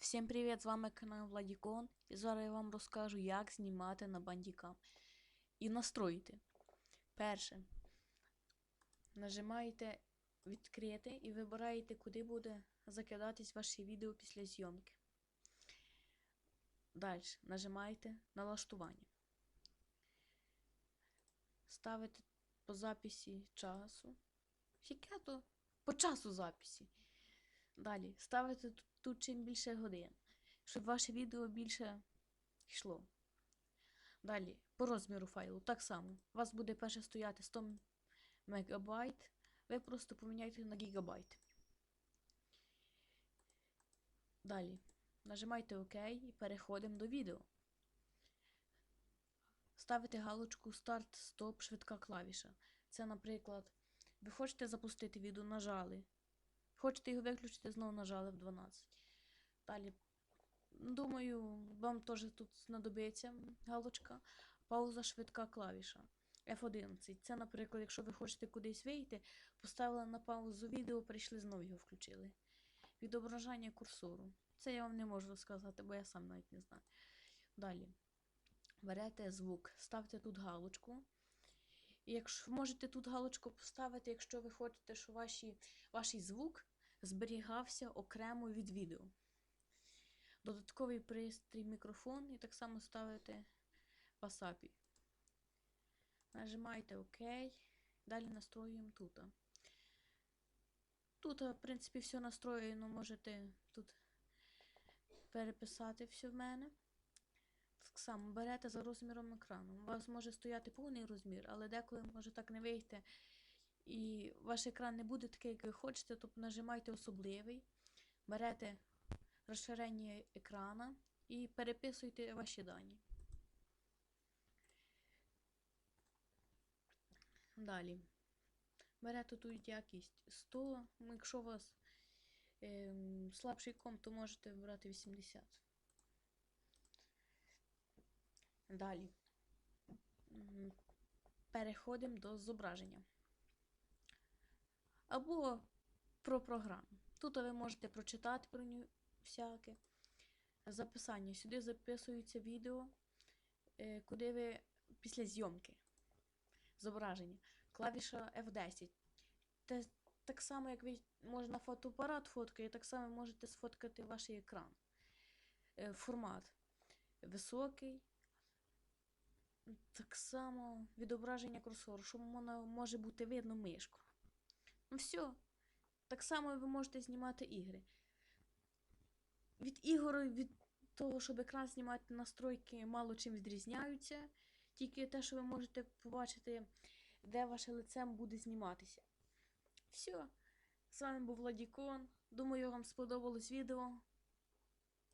Всім привіт! З вами канал Владікон. І зараз я вам розкажу, як знімати на бандікам. І настроїти. Перше. Нажимаєте відкрити і вибираєте, куди буде закидатись ваше відео після зйомки. Далі нажимаєте налаштування. Ставите по записі часу. Яке то? По часу записі. Далі ставите тут, чим більше годин, щоб ваше відео більше йшло. Далі, по розміру файлу, так само. У вас буде перше стояти 100 мегабайт, ви просто поміняєте на гігабайт. Далі. Нажимайте ОК і переходимо до відео. Ставите галочку старт, стоп, швидка клавіша. Це, наприклад, ви хочете запустити відео, нажали. Хочете його виключити, знову нажали в 12. Далі. Думаю, вам теж тут знадобиться галочка. Пауза швидка клавіша. F11. Це, наприклад, якщо ви хочете кудись вийти, поставили на паузу відео, прийшли знову його включили. Відображання курсору. Це я вам не можу сказати, бо я сам навіть не знаю. Далі. Берете звук, ставте тут галочку. Якщо можете тут галочку поставити, якщо ви хочете, щоб ваші, ваш звук зберігався окремо від відео. Додатковий пристрій мікрофон і так само ставите в WhatsApp. Нажимаєте ОК. Далі настроюємо тут. Тут, в принципі, все настроєно, можете тут переписати все в мене. Так само берете за розміром екрану. У вас може стояти повний розмір, але деколи може так не вийти. І ваш екран не буде такий, як ви хочете, тобто нажимайте особливий, берете розширення екрана і переписуйте ваші дані. Далі. Берете тут якість 100, якщо у вас ем, слабший комп, то можете брати 80. Далі. Переходимо до зображення. Або про програму. Тут ви можете прочитати про нього всяке. Записання. Сюди записується відео, е, куди ви після зйомки. Зображення. Клавіша F10. Те, так само, як ви можна фотоапарат фоткає, так само можете сфоткати ваш екран. Е, Формат високий. Так само відображення курсору, щоб воно може бути видно мишку. Ну все. Так само ви можете знімати ігри. Від ігор, від того, щоб екран знімати настройки, мало чим відрізняються. Тільки те, що ви можете побачити, де ваше лице буде зніматися. Все. З вами був Владікон. Думаю, вам сподобалось відео.